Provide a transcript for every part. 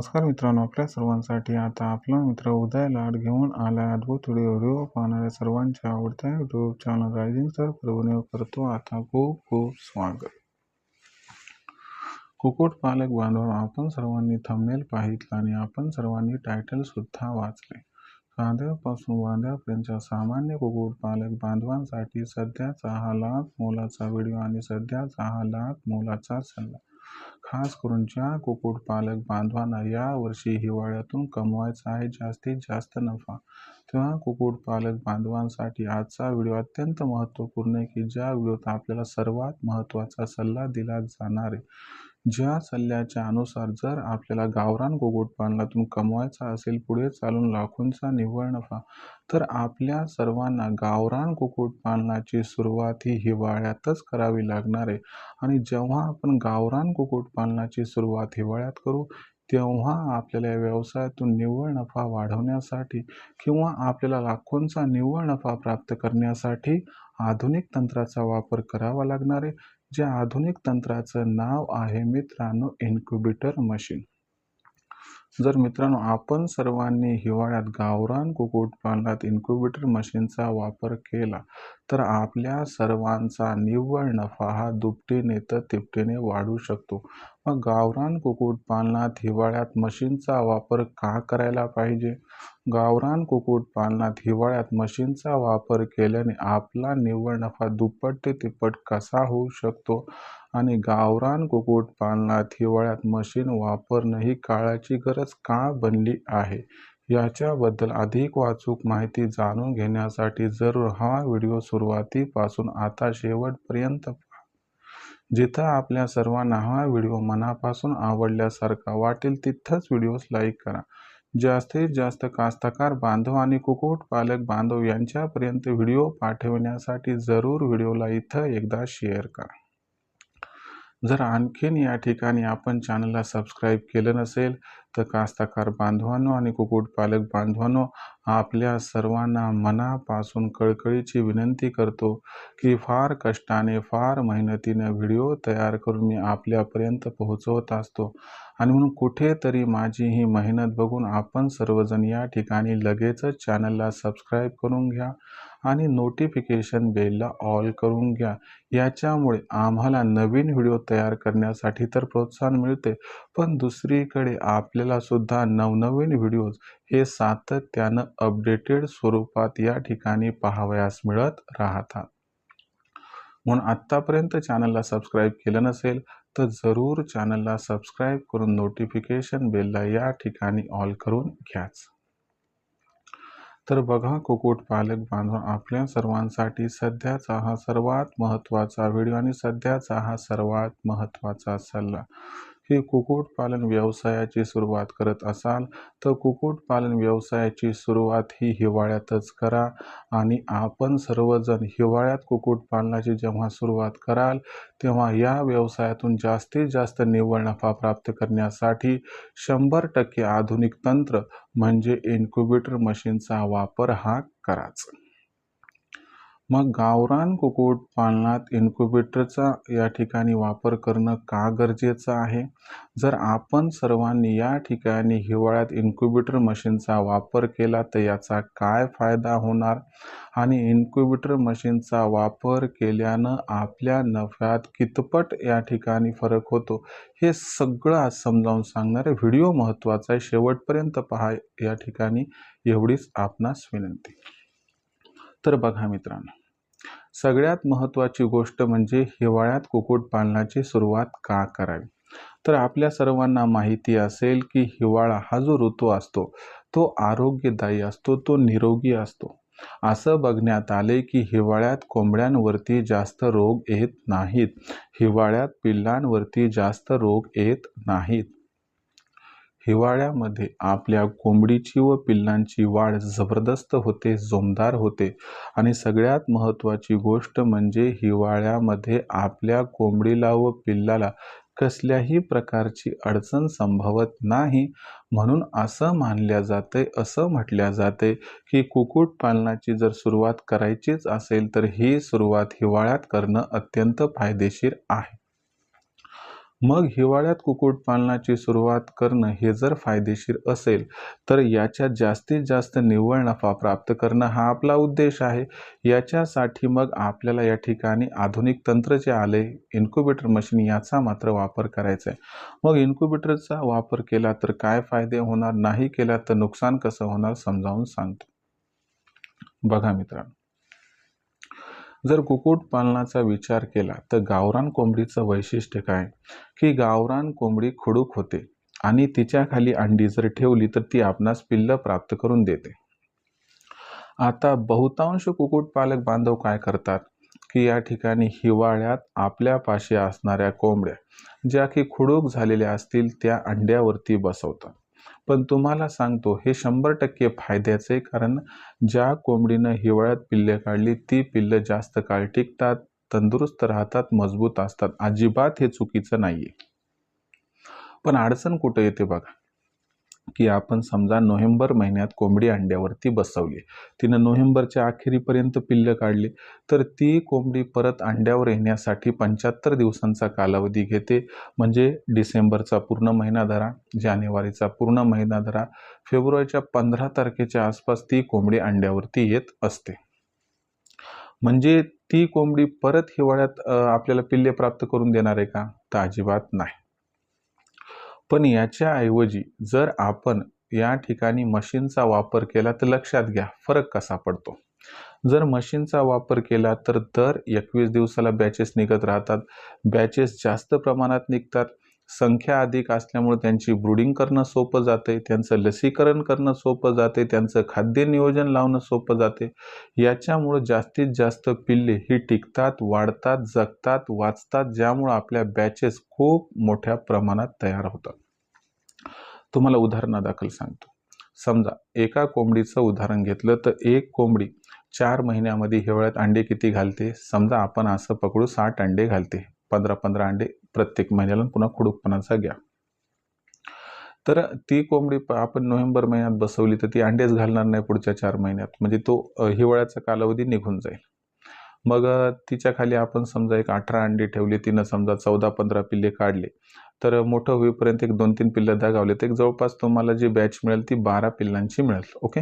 नमस्कार मित्रांनो आपल्या सर्वांसाठी आता आपला मित्र उदय लाड घेऊन आला अद्भुत व्हिडिओ व्हिडिओ पाहणाऱ्या सर्वांच्या आवडत्या YouTube channel Rising Star Parbhani करतो आता खूप खूप स्वागत. कुकुट पालक बांधव आपण सर्वांनी थंबनेल पाहितला आणि आपण सर्वांनी टायटल सुद्धा वाचले. कांद्यापासून वांद्यापर्यंतच्या सामान्य कुकुट पालक बांधवांसाठी सध्याचा हा लाख मोलाचा व्हिडिओ आणि सध्याचा हा लाख मोलाचा सल्ला. खास करून ज्या कुक्कुटपालक बांधवांना यावर्षी हिवाळ्यातून कमवायचा आहे जास्तीत जास्त नफा. तेव्हा कुक्कुटपालक बांधवांसाठी आजचा व्हिडिओ अत्यंत महत्त्वपूर्ण आहे की ज्या व्हिडिओत आपल्याला सर्वात महत्त्वाचा सल्ला दिला जाणार आहे. ज्या सल्ल्याच्या अनुसार जर आपल्याला गावरान कुक्कुटपालनातून कमवायचा असेल पुढे चालून लाखोंचा निव्वळ नफा तर आपल्या सर्वांना गावरान कुक्कुटपालनाची सुरुवात ही हिवाळ्यातच करावी लागणार आहे. आणि जेव्हा आपण गावरान कुक्कुटपालनाची सुरुवात हिवाळ्यात करू तेव्हा आपल्याला या व्यवसायातून निव्वळ नफा वाढवण्यासाठी किंवा आपल्याला लाखोंचा निव्वळ नफा प्राप्त करण्यासाठी आधुनिक तंत्राचा वापर करावा लागणार आहे. ज्या आधुनिक तंत्राचं नाव आहे मित्रांनो इन्क्युबेटर मशीन. जर मित्रांनो आपण सर्वांनी हिवाळ्यात गावरान कुक्कुटपालनात इन्क्युबेटर मशीनचा वापर केला तर आपल्या सर्वांचा निव्वळ नफा हा दुपटीने तर तिपटीने वाढू शकतो. मग गावरान कुक्कुटपालनात हिवाळ्यात मशीनचा वापर का करायला पाहिजे? गावरान कुक्कुटपालनात हिवाळ्यात मशीनचा वापर केल्याने आपला निव्वळ नफा दुप्पट ते तिप्पट कसा होऊ शकतो? आणि गावरान कुक्कुटपालनात हिवाळ्यात मशीन वापरणं ही काळाची गरज का बनली आहे? याच्याबद्दल अधिक वाचूक माहिती जाणून घेण्यासाठी जरूर हा व्हिडिओ सुरुवातीपासून आता शेवटपर्यंत जिथं आपल्या सर्वांना हा व्हिडिओ मनापासून आवडल्यासारखा वाटेल तिथंच व्हिडिओज लाईक करा. जास्तीत जास्त कास्तकार बांधव आणि कुक्कुटपालक बांधव यांच्यापर्यंत व्हिडिओ पाठवण्यासाठी जरूर व्हिडिओला इथं एकदा शेअर करा. जर आणखीन या ठिकाणी आपण चॅनलला सबस्क्राईब केलं नसेल तर कास्ताकार बांधवांनो आणि कुक्कुटपालक बांधवांनो आपल्या सर्वांना मनापासून कळकळीची विनंती करतो की फार कष्टाने फार मेहनतीने व्हिडिओ तयार करून मी आपल्यापर्यंत पोहोचवत असतो. आणि म्हणून कुठेतरी माझी ही मेहनत बघून आपण सर्वजण या ठिकाणी लगेचच चॅनलला सबस्क्राईब करून घ्या. आणि नोटिफिकेशन बेलला ऑल करून घ्या. याच्यामुळे आम्हाला नवीन व्हिडिओ तयार करण्यासाठी तर प्रोत्साहन मिळते पण दुसरीकडे आपल्याला सुद्धा नवनवीन व्हिडिओज हे सातत्यानं अपडेटेड स्वरूपात या ठिकाणी पाहावयास मिळत राहतात. म्हणून आत्तापर्यंत चॅनलला सबस्क्राईब केलं नसेल तर जरूर चॅनलला सबस्क्राईब करून नोटिफिकेशन बेलला या ठिकाणी ऑल करून घ्याच. तर बघा कुक्कुटपालक बांधव आपल्या सर्वांसाठी सध्याचा हा सर्वात महत्त्वाचा व्हिडिओ आणि सध्याचा हा सर्वात महत्त्वाचा सल्ला. की कुक्कुटपालन व्यवसायाची सुरुवात करत असाल तर कुक्कुटपालन व्यवसायाची सुरुवात ही हिवाळ्यातच करा आणि आपण सर्वजण हिवाळ्यात कुक्कुटपालनाची जेव्हा सुरुवात कराल तेव्हा या व्यवसायातून जास्तीत जास्त निव्वळ नफा प्राप्त करण्यासाठी शंभर टक्के आधुनिक तंत्र म्हणजे इन्क्युबेटर मशीनचा वापर हा कराच. मग गावरान कुक्कुटपालनात इन्क्युबेटरचा या ठिकाणी वापर करणं का गरजेचं आहे? जर आपण सर्वांनी या ठिकाणी हिवाळ्यात इन्क्युबेटर मशीनचा वापर केला तर याचा काय फायदा होणार? आणि इन्क्युबेटर मशीनचा वापर केल्यानं आपल्या नफ्यात कितपट या ठिकाणी फरक होतो? हे सगळं आज समजावून सांगणारे व्हिडिओ महत्त्वाचा आहे. शेवटपर्यंत पहा या ठिकाणी एवढीच आपणास विनंती. तर बघा मित्रांनो सगळ्यात महत्त्वाची गोष्ट म्हणजे हिवाळ्यात कुक्कुटपालनाची सुरुवात का करावी? तर आपल्या सर्वांना माहिती असेल की हिवाळा हा जो ऋतू असतो तो आरोग्यदायी असतो तो निरोगी असतो. असं बघण्यात आले की हिवाळ्यात कोंबड्यांवरती जास्त रोग येत नाहीत. हिवाळ्यात पिल्लांवरती जास्त रोग येत नाहीत. हिवाळ्यामध्ये आपल्या कोंबडीची व पिल्लांची वाढ जबरदस्त होते जोमदार होते. आणि सगळ्यात महत्त्वाची गोष्ट म्हणजे हिवाळ्यामध्ये आपल्या कोंबडीला व पिल्लाला कसल्याही प्रकारची अडचण संभवत नाही. म्हणून असं मानल्या जाते असं म्हटल्या जाते की कुक्कुटपालनाची जर सुरुवात करायचीच असेल तर ही सुरुवात हिवाळ्यात करणं अत्यंत फायदेशीर आहे. मग हिवाळ्यात कुक्कुटपालनाची सुरुवात करणं हे जर फायदेशीर असेल तर याच्यात जास्तीत जास्त निव्वळ नफा प्राप्त करणं हा आपला उद्देश आहे. याच्यासाठी मग आपल्याला या ठिकाणी आधुनिक तंत्र जे आले इन्क्युबेटर मशीन याचा मात्र वापर करायचा आहे. मग इन्क्युबेटरचा वापर केला तर काय फायदे होणार नाही केला तर नुकसान कसं होणार समजावून सांगतो. बघा मित्रांनो. जर कुक्कुटपालनाचा विचार केला तर गावरान कोंबडीचं वैशिष्ट्य काय? की गावरान कोंबडी खुडूक होते आणि तिच्या खाली अंडी जर ठेवली तर ती आपणास पिल्ल प्राप्त करून देते. आता बहुतांश कुक्कुटपालक बांधव काय करतात? की या ठिकाणी हिवाळ्यात आपल्यापाशी असणाऱ्या कोंबड्या ज्या की खुडूक झालेल्या असतील त्या अंड्यावरती बसवतात. पण तुम्हाला सांगतो हे शंभर टक्के फायद्याचे कारण ज्या कोंबडीनं हिवाळ्यात पिल्ले काढली ती पिल्लं जास्त काळ टिकतात तंदुरुस्त राहतात मजबूत असतात. अजिबात हे चुकीचं नाही आहे पण अडचण कुठं येते बघा? की आपण समजा नोव्हेंबर महिन्यात कोंबडी अंड्यावरती बसवली. तिनं नोव्हेंबरच्या अखेरीपर्यंत पिल्लं काढली. तर ती कोंबडी परत अंड्यावर येण्यासाठी पंच्याहत्तर दिवसांचा कालावधी घेते. म्हणजे डिसेंबरचा पूर्ण महिना धरा जानेवारीचा पूर्ण महिना धरा फेब्रुवारीच्या पंधरा तारखेच्या आसपास ती कोंबडी अंड्यावरती येत असते. म्हणजे ती कोंबडी परत हिवाळ्यात आपल्याला पिल्ले प्राप्त करून देणार आहे का? तर अजिबात नाही. पण याच्याऐवजी जर आपण या ठिकाणी मशीनचा वापर केला तर लक्षात घ्या फरक कसा पडतो. जर मशीनचा वापर केला तर दर एकवीस दिवसाला बॅचेस निघत राहतात. बॅचेस जास्त प्रमाणात निघतात. संख्या अधिक असल्यामुळे त्यांची ब्रुडिंग करणं सोपं जाते त्यांचं लसीकरण करणं सोपं जाते त्यांचं खाद्य नियोजन लावणं सोपं जाते. याच्यामुळं जास्तीत जास्त पिल्ले ही टिकतात वाढतात जगतात वाचतात ज्यामुळं आपल्या बॅचेस खूप मोठ्या प्रमाणात तयार होतात. तुम्हाला उदाहरणादाखल सांगतो. समजा एका कोंबडीचं उदाहरण घेतलं तर एक कोंबडी चार महिन्यामध्ये हिवाळ्यात अंडे किती घालते? समजा आपण असं पकडू साठ अंडे घालते. पंधरा पंधरा अंडे प्रत्येक महिन्याला पुन्हा खुडूकपणाचा घ्या. तर ती कोंबडी आपण नोव्हेंबर महिन्यात बसवली तर ती अंडेच घालणार नाही पुढच्या चार महिन्यात. म्हणजे तो हिवाळ्याचा कालावधी निघून जाईल. मग तिच्या खाली आपण समजा एक अठरा अंडी ठेवली तिनं समजा चौदा पंधरा पिल्ले काढले तर मोठं होईपर्यंत एक दोन तीन पिल्लं दागावले तर एक जवळपास तुम्हाला जी बॅच मिळेल ती बारा पिल्लांची मिळेल ओके?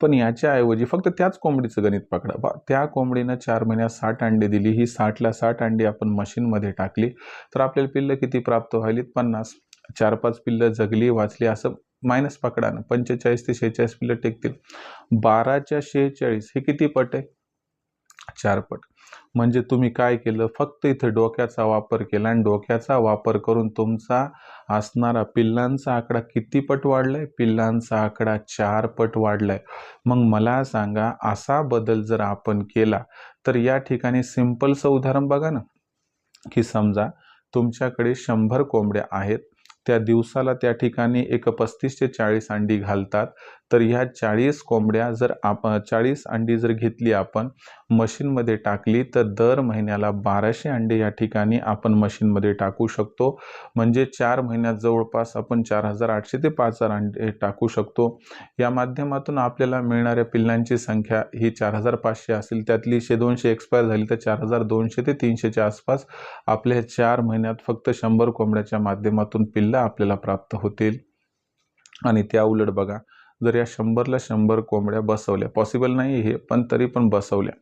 पण याच्याऐवजी फक्त त्याच कोंबडीचं गणित पकडा. बा त्या कोंबडीनं चार महिन्यात साठ अंडे दिली ही साठला साठ अंडी आपण मशीनमध्ये टाकली तर आपल्याला पिल्लं किती प्राप्त व्हायलीत? पन्नास. चार पाच पिल्लं जगली वाचली असं मायनस पकडा ना. पंचेचाळीस ते शेहेचाळीस पिल्लं टेकतील. बाराच्या शेहेचाळीस हे किती पट आहे? चार पट. म्हणजे तुम्ही काय केलं? फक्त इथे डोक्याचा वापर केला आणि डोक्याचा वापर करून तुमचा असणारा पिल्लांचा आकडा किती पट वाढलाय? पिल्लांचा आकडा चार पट वाढलाय. मग मला सांगा असा बदल जर आपण केला तर या ठिकाणी सिम्पलचं उदाहरण बघा ना. की समजा तुमच्याकडे शंभर कोंबड्या आहेत. त्या दिवसाला त्या ठिकाणी एक पस्तीस ते चाळीस अंडी घालतात. तर ह्या चाळीस कोंबड्या जर आप चाळीस अंडी जर घेतली आपण मशीनमध्ये टाकली तर दर महिन्याला बाराशे अंडे या ठिकाणी आपण मशीनमध्ये टाकू शकतो. म्हणजे चार महिन्यात जवळपास आपण चार हजार आठशे ते पाच हजार अंडे टाकू शकतो. या माध्यमातून आपल्याला मिळणाऱ्या पिल्लांची संख्या ही चार हजार पाचशे असेल त्यातली शे दोनशे एक्सपायर झाली तर चार हजार दोनशे ते तीनशेच्या आसपास आपल्या चार महिन्यात फक्त शंभर कोंबड्याच्या माध्यमातून पिल्ला आपल्याला प्राप्त होतील. आणि त्या उलट बघा जर या शंभरला शंभर कोंबड्या बसवल्या पॉसिबल नाही हे पण तरी पण बसवल्या.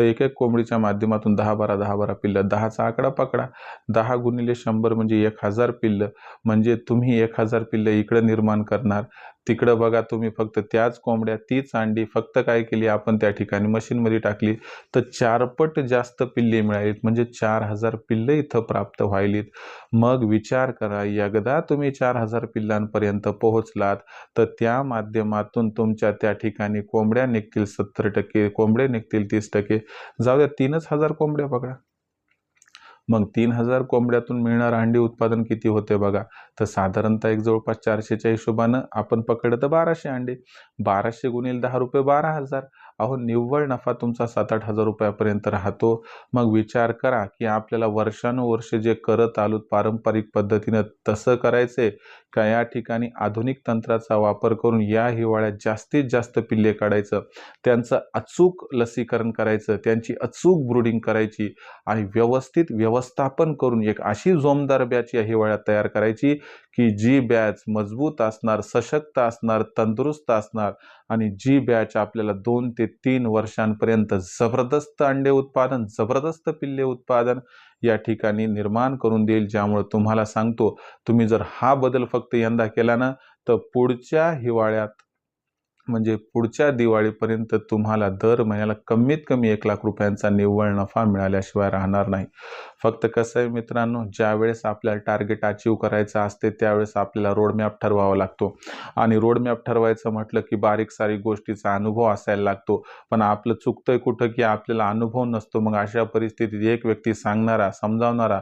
तर एक एक कोंबडीच्या माध्यमातून दहा बारा दहा बारा पिल्लं दहाचा आकडा पकडा. दहा गुणिले शंभर म्हणजे एक हजार पिल्लं. म्हणजे तुम्ही एक हजार पिल्लं इकडं निर्माण करणार. तिकडं बघा तुम्ही फक्त त्याच कोंबड्या तीच अंडी फक्त काय केली आपण त्या ठिकाणी? मशीनमध्ये टाकली. तर चारपट जास्त पिल्ले मिळालीत. म्हणजे चार हजार पिल्ले इथं प्राप्त व्हायलीत. मग विचार करा एकदा तुम्ही चार हजार पिल्लांपर्यंत पोहोचलात तर त्या माध्यमातून तुमच्या त्या ठिकाणी कोंबड्या निघतील सत्तर टक्के कोंबडे निघतील तीस टक्के. जाऊ द्या तीनच हजार कोंबड्या पकडा. मग तीन हजार कोंबड्यातून मिळणारं अंडी उत्पादन किती होते बघा? तर साधारणतः एक जवळपास चारशेच्या हिशोबानं आपण पकडलं तर बाराशे अंडे. बाराशे गुणिले दहा रुपये बारा हजार. अहो निव्वळ नफा तुमचा सात आठ हजार रुपयापर्यंत राहतो. मग विचार करा की आपल्याला वर्षानुवर्षे जे करत आलो पारंपरिक पद्धतीनं तसं करायचंय का या ठिकाणी आधुनिक तंत्राचा वापर करून या हिवाळ्यात जास्तीत जास्त पिल्ले काढायचं त्यांचं अचूक लसीकरण करायचं त्यांची अचूक ब्रुडिंग करायची आणि व्यवस्थित व्यवस्थापन करून एक अशी जोमदार बॅच या हिवाळ्यात तयार करायची की जी बॅच मजबूत असणार सशक्त असणार तंदुरुस्त असणार आणि जी बॅच आपल्याला दोन ते तीन वर्षांपर्यंत जबरदस्त अंडे उत्पादन जबरदस्त पिल्ले उत्पादन या ठिकाणी निर्माण करून देईल ज्यामुळे तुम्हाला सांगतो तुम्ही जर हा बदल फक्त यंदा केला ना तर पुढच्या हिवाळ्यात म्हणजे पुढच्या दिवाळीपर्यंत तुम्हाला दर महिन्याला कमीत कमी एक लाख रुपयांचा निव्वळ नफा मिळाल्याशिवाय राहणार नाही. फक्त कसं आहे मित्रांनो ज्यावेळेस आपल्याला टार्गेट अचीव करायचं असते त्यावेळेस आपल्याला रोडमॅप ठरवावा लागतो. आणि रोडमॅप ठरवायचं म्हटलं की बारीक सारीक गोष्टीचा अनुभव असायला लागतो. पण आपलं चुकतंय कुठं की आपल्याला अनुभव नसतो. मग अशा परिस्थितीत एक व्यक्ती सांगणारा समजावणारा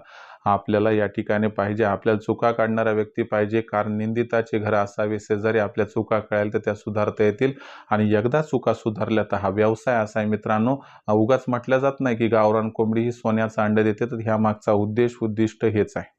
आपल्याला या ठिकाणी पाहिजे. आपल्याला चुका काढणारा व्यक्ती पाहिजे. कारण निंदिताचे घर असावे शेजारी आपल्या चुका कळाल तर त्या सुधारता येतील. आणि एकदा चुका सुधारल्या तर हा व्यवसाय असा आहे मित्रांनो. उगाच म्हटलं जात नाही की गावरान कोंबडी ही सोन्याचं अंड देते. तर ह्या मागचा उद्देश उद्दिष्ट हेच आहे.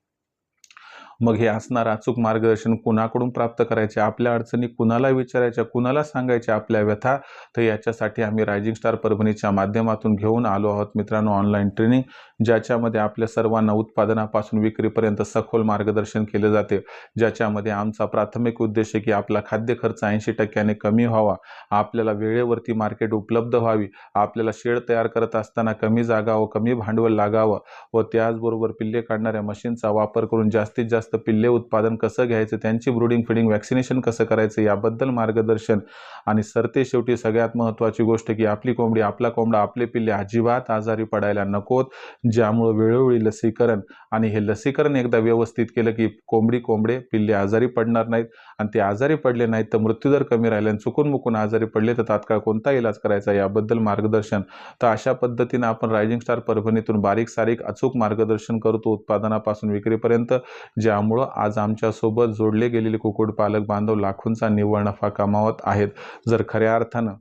मग हे असणारं अचूक मार्गदर्शन कुणाकडून प्राप्त करायचे? आपल्या अडचणी कुणाला विचारायच्या? कुणाला सांगायच्या आपल्या व्यथा? तर याच्यासाठी आम्ही रायझिंग स्टार परभणीच्या माध्यमातून घेऊन आलो आहोत मित्रांनो ऑनलाईन ट्रेनिंग ज्याच्यामध्ये आपल्या सर्वांना उत्पादनापासून विक्रीपर्यंत सखोल मार्गदर्शन केले जाते. ज्याच्यामध्ये आमचा प्राथमिक उद्देश आहे की आपला खाद्य खर्च ऐंशी टक्क्याने कमी व्हावा. आपल्याला वेळेवरती मार्केट उपलब्ध व्हावी. आपल्याला शेड तयार करत असताना कमी जागा व कमी भांडवल लागावं व त्याचबरोबर पिल्ले काढणाऱ्या मशीनचा वापर करून जास्तीत जास्त पिल्ले उत्पादन कसं घ्यायचं त्यांची ब्रुडिंग फिडिंग वॅक्सिनेशन कसं करायचं याबद्दल मार्गदर्शन. आणि सरते शेवटी सगळ्यात महत्त्वाची गोष्ट की आपली कोंबडी आपला कोंबडा आपले पिल्ले अजिबात आजारी पडायला नकोत ज्यामुळं वेळोवेळी लसीकरण आणि हे लसीकरण एकदा व्यवस्थित केलं की कोंबडी कोंबडे पिल्ले आजारी पडणार नाहीत. आणि ते आजारी पडले नाहीत तर मृत्यूदर कमी राहिले आणि चुकून मुकून आजारी पडले तर तात्काळ कोणता इलाज करायचा याबद्दल मार्गदर्शन. तर अशा पद्धतीनं आपण रायझिंग स्टार परभणीतून बारीक सारीक अचूक मार्गदर्शन करतो उत्पादनापासून विक्रीपर्यंत ज्या त्यामुळं आज आमच्यासोबत जोडले गेलेले कुक्कुटपालक बांधव लाखोंचा निव्वळ नफा कमावत आहेत. जर खऱ्या अर्थानं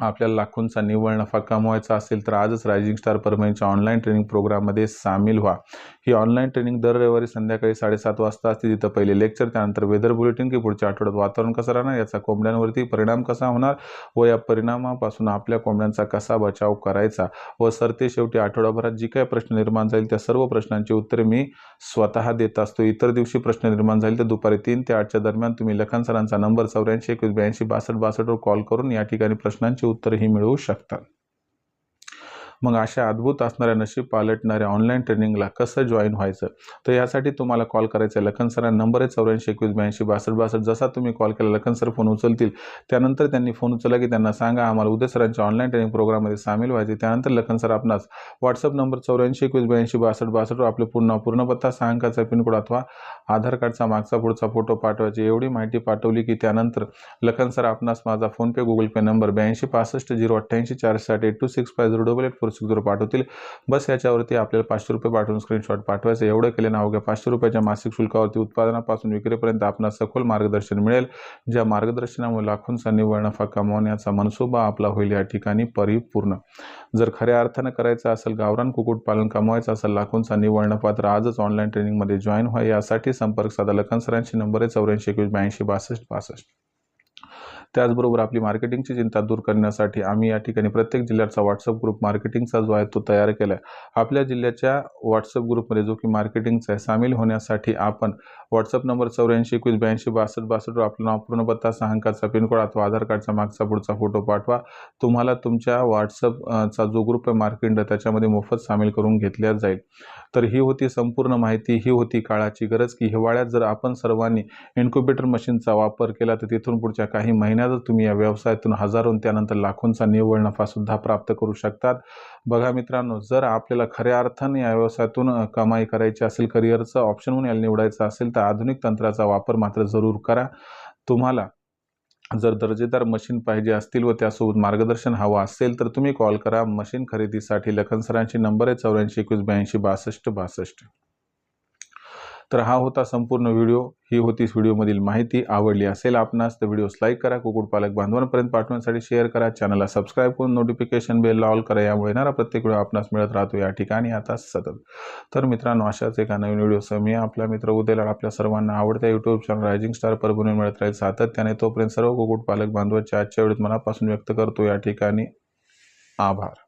आपल्याला लाखोंचा निव्वळ नफा कमवायचा असेल तर आजच रायझिंग स्टार परभणीच्या ऑनलाईन ट्रेनिंग प्रोग्राममध्ये सामील व्हा. ही ऑनलाईन ट्रेनिंग दर रविवारी संध्याकाळी साडेसात वाजता असते. तिथं पहिले लेक्चर त्यानंतर वेदर बुलेटिन की पुढच्या आठवड्यात वातावरण कसं राहणार याचा कोंबड्यांवरती परिणाम कसा होणार व या परिणामापासून आपल्या कोंबड्यांचा कसा बचाव करायचा व सरते शेवटी आठवडाभरात जी काही प्रश्न निर्माण जाईल त्या सर्व प्रश्नांची उत्तरे मी स्वतः देत असतो. इतर दिवशी प्रश्न निर्माण झाले तर दुपारी तीन ते आठच्या दरम्यान तुम्ही लखन सरांचा नंबर चौऱ्याऐंशी एकवीस ब्याऐंशी बासष्ट बासष्टवर कॉल करून या ठिकाणी प्रश्नांची उत्तरही मिळवू शकतात. मग अशा अद्भुत असणाऱ्या नशीब पालटणाऱ्या ऑनलाईन ट्रेनिंगला कसं जॉईन व्हायचं? तर यासाठी तुम्हाला कॉल करायचा आहे लखन सर नंबर आहे चौऱ्याऐंशी एकवीस ब्याऐंशी बासष्ट बासष्ट. जसा तुम्ही कॉल केला लखन सर फोन उचलतील. त्यानंतर त्यांनी फोन उचलला की त्यांना सांगा आम्हाला उद्या सरांच्या ऑनलाईन ट्रेनिंग प्रोग्राममध्ये सामील व्हायचे त्यानंतर लखन सर आपणास व्हॉट्सअप नंबर चौऱ्याऐंशी एकवीस ब्याऐंशी बासष्ट बासष्टवर आपलं पूर्ण पूर्ण पत्ता सहा अंकाचा पिनकोड अथवा आधार कार्डचा मागचा पुढचा फोटो पाठवायची एवढी माहिती पाठवली की त्यानंतर लखन सर आपणास माझा फोनपे गुगल पे नंबर ब्याऐंशी पासष्ट झिरो अठ्ठ्याऐंशी चारशे साठ eight two six five zero double eight four six पाठवतील. बस याच्यावरती आपल्याला पाचशे रुपये पाठवून स्क्रीनशॉट पाठवायचं. एवढं केले ना अवघ्या पाचशे रुपयाच्या मासिक शुल्कावरती उत्पादनापासून विक्रीपर्यंत आपणास सखोल मार्गदर्शन मिळेल. ज्या मार्गदर्शनामुळे लाखोंचा निव्वळ नफा कमावण्याचा मनसोबा आपला होईल या ठिकाणी परिपूर्ण. जर खऱ्या अर्थानं करायचं असेल गावरान कुक्कुटपालन कमवायचं असेल लाखोंचा निव्वळ नफा तर आजच ऑनलाईन ट्रेनिंगमध्ये जॉईन व्हा. यासाठी संपर्क साधा लखन सरांशी नंबर आहे चौऱ्याऐंशी एकवीस ब्याऐंशी बासष्ट बासष्ट. त्याचबरोबर आपली मार्केटिंगची चिंता दूर करण्यासाठी आम्ही या ठिकाणी प्रत्येक जिल्ह्याचा व्हॉट्सअप ग्रुप मार्केटिंगचा जो आहे तो तयार केला आहे आपल्या जिल्ह्याच्या व्हॉट्सअप ग्रुपमध्ये जो की मार्केटिंगचा आहे सामील होण्यासाठी आपण व्हॉट्सअप नंबर चौऱ्याऐंशी एकवीस ब्याऐंशी बासष्ट बासष्टवर आपलं नाव पूर्ण पत्ता सहा अंकाचा पिनकोड अथवा आधार कार्डचा मागचा पुढचा फोटो पाठवा. तुम्हाला तुमच्या व्हॉट्सअपचा जो ग्रुप आहे मार्केटिंग त्याच्यामध्ये मोफत सामील करून घेतल्या जाईल. तर ही होती संपूर्ण माहिती ही होती काळाची गरज की हिवाळ्यात जर आपण सर्वांनी इन्क्युबेटर मशीनचा वापर केला तर तिथून पुढच्या काही महिन्यातच तुम्ही या व्यवसायातून हजारों त्यानंतर लाखोंचा निव्वळ नफासुद्धा प्राप्त करू शकतात. बघा मित्रांनो जर आपल्याला खऱ्या अर्थाने या व्यवसायातून कमाई करायची असेल करिअरचं ऑप्शन म्हणून याला निवडायचं असेल तर आधुनिक तंत्राचा वापर मात्र जरूर करा. तुम्हाला जर दर्जेदार मशीन पाहिजे असतील व त्यासोबत मार्गदर्शन हवं असेल तर तुम्ही कॉल करा. मशीन खरेदीसाठी लखन सरांची नंबर आहे चौऱ्याऐंशी एकवीस ब्याऐंशी बासष्ट बासष्ट. तर हा होता संपूर्ण व्हिडिओ. ही होतीच व्हिडिओमधील माहिती. आवडली असेल आपणास तर व्हिडिओस लाईक करा. कुकुटपालक बांधवांपर्यंत पाठवण्यासाठी शेअर करा. चॅनलला सबस्क्राईब करून नोटिफिकेशन बेल ऑल करा. यामुळे येणारा प्रत्येक व्हिडिओ आपणास मिळत राहतो. या ठिकाणी आता सतत. तर मित्रांनो अशाच एका नवीन व्हिडिओसह मी आपला मित्र उद्याला आपल्या सर्वांना आवडत्या YouTube channel Rising Star Parbhani मिळत राहील सातत्याने. तोपर्यंत सर्व कुक्कुटपालक बांधवांच्या आजच्या व्हिडिओत मनापासून व्यक्त करतो. या ठिकाणी आभार.